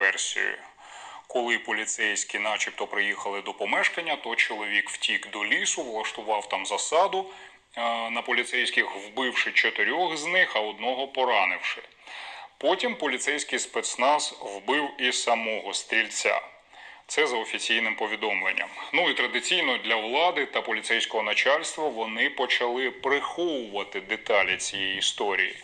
версією. Коли поліцейські, начебто, приїхали до помешкання, то чоловік втік до лісу, влаштував там засаду е, на поліцейських, вбивши чотирьох з них, а одного поранивши. Потім поліцейський спецназ вбив і самого стрільця. Це за офіційним повідомленням. Ну і традиційно для влади та поліцейського начальства вони почали приховувати деталі цієї історії.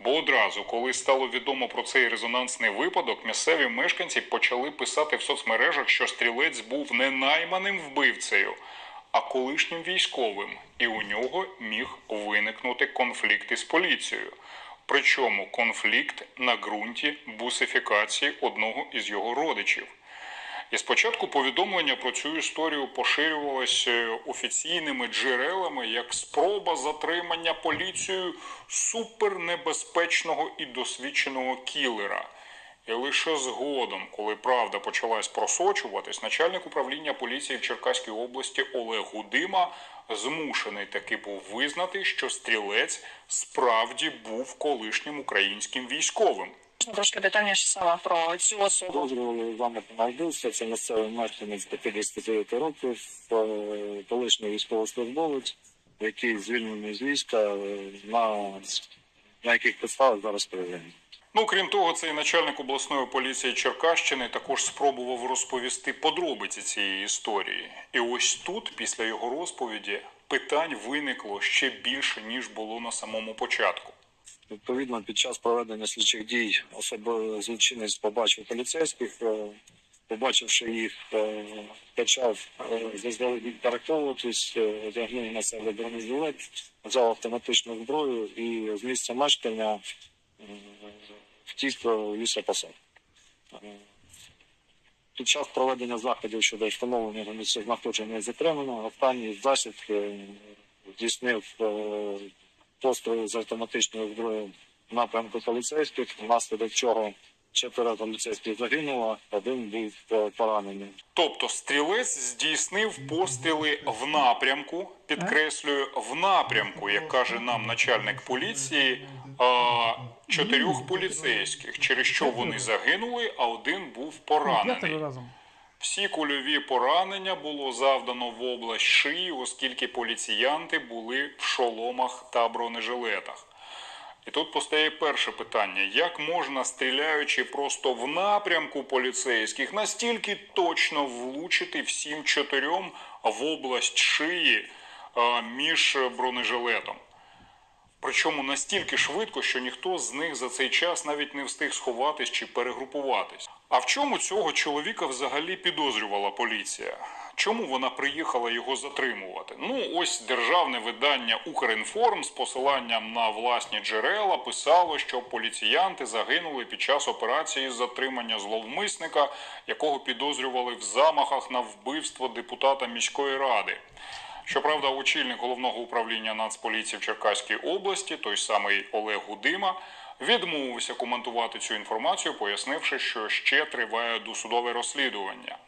Бо одразу, коли стало відомо про цей резонансний випадок, місцеві мешканці почали писати в соцмережах, що стрілець був не найманим вбивцею, а колишнім військовим, і у нього міг виникнути конфлікт із поліцією. Причому конфлікт на ґрунті бусифікації одного із його родичів. І спочатку повідомлення про цю історію поширювалося офіційними джерелами як спроба затримання поліцією супернебезпечного і досвідченого кілера. І лише згодом, коли правда почалась просочуватись, начальник управління поліції в Черкаській області Олег Гудима змушений таки був визнати, що стрілець справді був колишнім українським військовим. Можна трошки детальніше саме про цю особу. Дозволили вами на вбивство. Це місцевий мешканець 59 років, е, колишній військовослужбовець, який звільнений з війська, е, на, на яких підставах зараз перевіряємо. Ну, крім того, цей начальник обласної поліції Черкащини також спробував розповісти подробиці цієї історії. І ось тут, після його розповіді, питань виникло ще більше ніж було на самому початку. Відповідно, під час проведення слідчих дій особи злочинець побачив поліцейських, е, побачивши їх, е, почав е, заздалегідь переховуватись, одягнув на себе бронежилет, взяв автоматичну зброю і з місця мешкання втік в лісопосад. Під час проведення заходів щодо встановлення його місцезнаходження затримано, останній засіб здійснив е, постріли з автоматичною зброєю в напрямку поліцейських, внаслідок чого четверо поліцейських загинуло, один був е, поранений. Тобто стрілець здійснив постріли в напрямку, підкреслюю, в напрямку, як каже нам начальник поліції, а, чотирьох поліцейських, через що вони загинули, а один був поранений. Всі кульові поранення було завдано в область шиї, оскільки поліціянти були в шоломах та бронежилетах. І тут постає перше питання: як можна, стріляючи просто в напрямку поліцейських, настільки точно влучити всім чотирьом в область шиї між бронежилетом? Причому настільки швидко, що ніхто з них за цей час навіть не встиг сховатись чи перегрупуватись. А в чому цього чоловіка взагалі підозрювала поліція? Чому вона приїхала його затримувати? Ну, ось державне видання Укрінформ з посиланням на власні джерела писало, що поліціянти загинули під час операції з затримання зловмисника, якого підозрювали в замахах на вбивство депутата міської ради. Щоправда, очільник головного управління Нацполіції в Черкаській області, той самий Олег Гудима, відмовився коментувати цю інформацію, пояснивши, що ще триває досудове розслідування.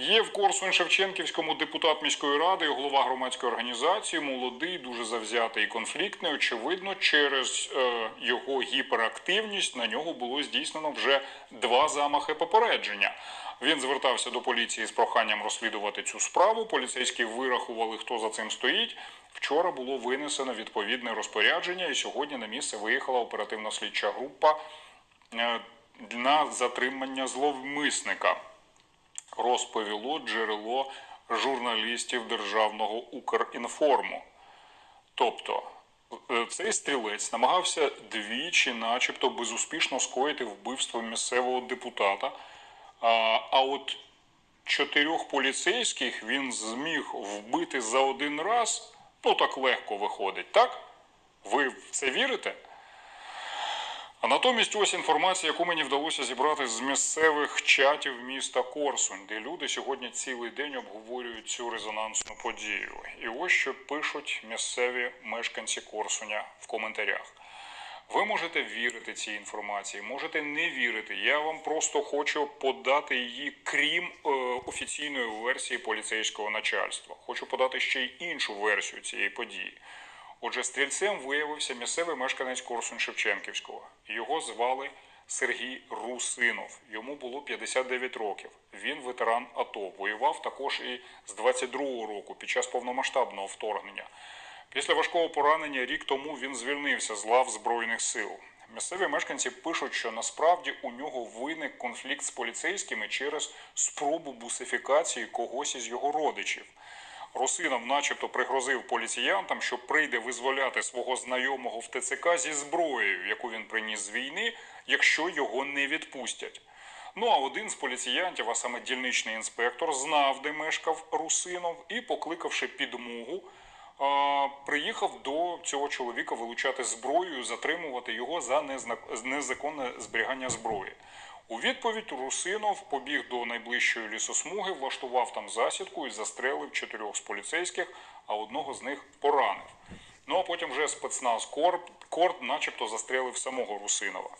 Є в Корсунь Шевченківському депутат міської ради голова громадської організації, молодий, дуже завзятий і конфліктний. Очевидно, через е, його гіперактивність на нього було здійснено вже два замахи попередження. Він звертався до поліції з проханням розслідувати цю справу. Поліцейські вирахували, хто за цим стоїть. Вчора було винесено відповідне розпорядження, і сьогодні на місце виїхала оперативна слідча група е, на затримання зловмисника розповіло джерело журналістів державного Укрінформу. Тобто, е, цей стрілець намагався двічі, начебто, безуспішно скоїти вбивство місцевого депутата. А, от чотирьох поліцейських він зміг вбити за один раз. Ну, так легко виходить, так? Ви в це вірите? А натомість ось інформація, яку мені вдалося зібрати з місцевих чатів міста Корсунь, де люди сьогодні цілий день обговорюють цю резонансну подію. І ось що пишуть місцеві мешканці Корсуня в коментарях. Ви можете вірити цій інформації, можете не вірити. Я вам просто хочу подати її, крім е, офіційної версії поліцейського начальства. Хочу подати ще й іншу версію цієї події. Отже, стрільцем виявився місцевий мешканець Корсунь Шевченківського. Його звали Сергій Русинов. Йому було 59 років. Він ветеран АТО. Воював також і з 22-го року під час повномасштабного вторгнення. Після важкого поранення рік тому він звільнився з лав Збройних сил. Місцеві мешканці пишуть, що насправді у нього виник конфлікт з поліцейськими через спробу бусифікації когось із його родичів. Русинов начебто пригрозив поліціянтам, що прийде визволяти свого знайомого в ТЦК зі зброєю, яку він приніс з війни, якщо його не відпустять. Ну а один з поліціянтів, а саме дільничний інспектор, знав, де мешкав Русинов, і, покликавши підмогу, приїхав до цього чоловіка вилучати зброю, затримувати його за незаконне зберігання зброї. У відповідь Русинов побіг до найближчої лісосмуги, влаштував там засідку і застрелив чотирьох з поліцейських, а одного з них поранив. Ну а потім вже спецназ Корд, начебто застрелив самого Русинова.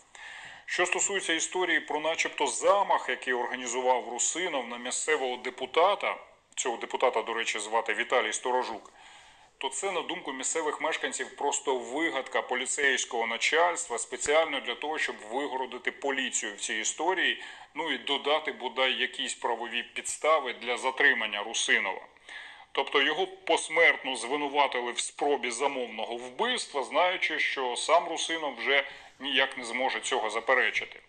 Що стосується історії про начебто замах, який організував Русинов на місцевого депутата, цього депутата, до речі, звати Віталій Сторожук, то це, на думку місцевих мешканців, просто вигадка поліцейського начальства спеціально для того, щоб вигородити поліцію в цій історії, ну і додати бодай якісь правові підстави для затримання Русинова. Тобто його посмертно звинуватили в спробі замовного вбивства, знаючи, що сам Русинов вже ніяк не зможе цього заперечити.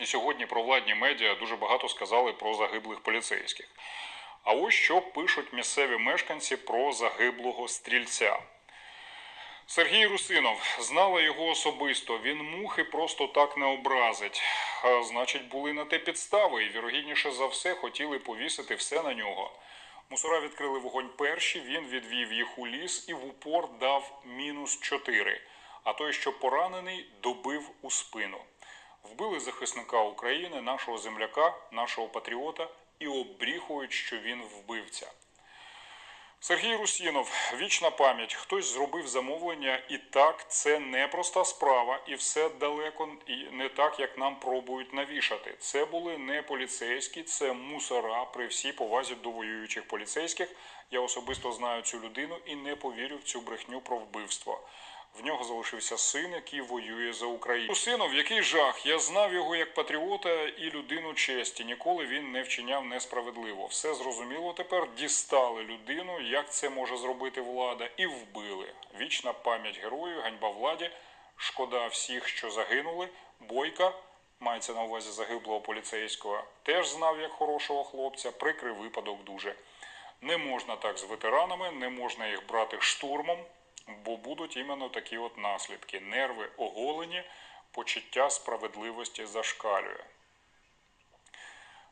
І сьогодні провладні медіа дуже багато сказали про загиблих поліцейських. А ось що пишуть місцеві мешканці про загиблого стрільця. Сергій Русинов знала його особисто. Він мухи просто так не образить. А, значить, були на те підстави, і вірогідніше за все хотіли повісити все на нього. Мусора відкрили вогонь перші, він відвів їх у ліс і в упор дав мінус 4. А той, що поранений, добив у спину. Вбили захисника України, нашого земляка, нашого патріота і обріхують, що він вбивця. Сергій Русінов, вічна пам'ять. Хтось зробив замовлення, і так це непроста справа, і все далеко і не так, як нам пробують навішати. Це були не поліцейські, це мусора при всій повазі до воюючих поліцейських. Я особисто знаю цю людину і не повірю в цю брехню про вбивство. В нього залишився син, який воює за Україну. Синов, який жах. Я знав його як патріота і людину честі. Ніколи він не вчиняв несправедливо. Все зрозуміло тепер. Дістали людину, як це може зробити влада, і вбили. Вічна пам'ять герою, ганьба владі. Шкода всіх, що загинули. Бойка. Мається на увазі загиблого поліцейського, теж знав як хорошого хлопця, прикрий випадок дуже. Не можна так з ветеранами, не можна їх брати штурмом, бо будуть іменно такі от наслідки. Нерви оголені, почуття справедливості зашкалює.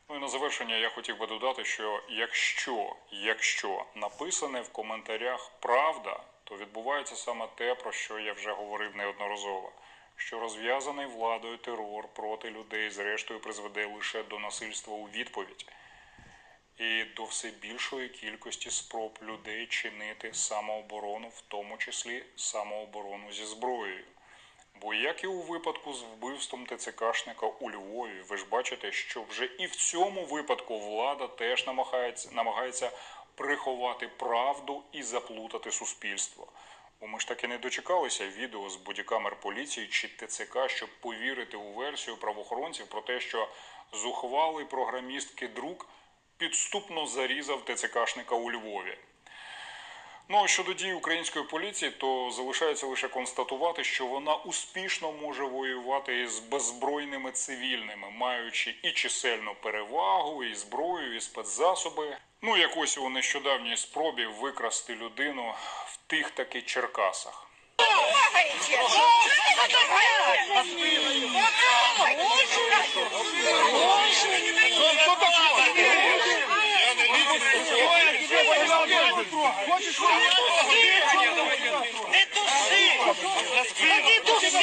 Ну і на завершення я хотів би додати, що якщо, якщо написане в коментарях правда, то відбувається саме те, про що я вже говорив неодноразово. Що розв'язаний владою терор проти людей, зрештою, призведе лише до насильства у відповідь і до все більшої кількості спроб людей чинити самооборону, в тому числі самооборону зі зброєю. Бо як і у випадку з вбивством ТЦКшника у Львові, ви ж бачите, що вже і в цьому випадку влада теж намагається, намагається приховати правду і заплутати суспільство. Бо ми ж таки не дочекалися відео з бодікамер поліції чи ТЦК, щоб повірити у версію правоохоронців про те, що зухвалий програмістки друк підступно зарізав ТЦКшника у Львові. Ну а щодо дій української поліції, то залишається лише констатувати, що вона успішно може воювати із беззбройними цивільними, маючи і чисельну перевагу, і зброю, і спецзасоби. Ну, як ось у нещодавній спробі викрасти людину в тих таки Черкасах. Не души! Та не души!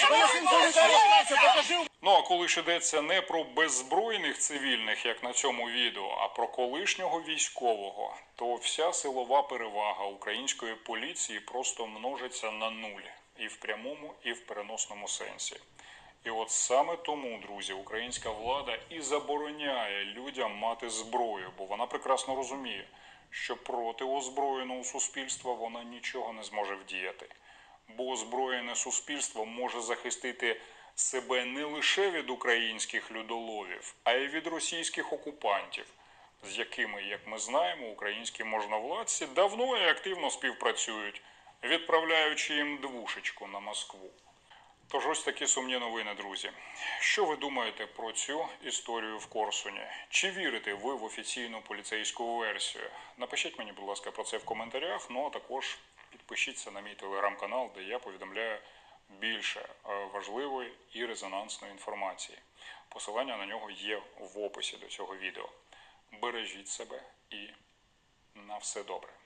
Та не души! Ну а коли ж йдеться не про беззбройних цивільних, як на цьому відео, а про колишнього військового, то вся силова перевага української поліції просто множиться на нуль і в прямому, і в переносному сенсі. І от саме тому, друзі, українська влада і забороняє людям мати зброю, бо вона прекрасно розуміє, що проти озброєного суспільства вона нічого не зможе вдіяти. Бо озброєне суспільство може захистити себе не лише від українських людоловів, а й від російських окупантів, з якими, як ми знаємо, українські можновладці давно і активно співпрацюють, відправляючи їм двушечку на Москву. Тож ось такі сумні новини, друзі. Що ви думаєте про цю історію в Корсуні? Чи вірите ви в офіційну поліцейську версію? Напишіть мені, будь ласка, про це в коментарях. Ну а також підпишіться на мій телеграм-канал, де я повідомляю більше е, важливої і резонансної інформації. Посилання на нього є в описі до цього відео. Бережіть себе і на все добре.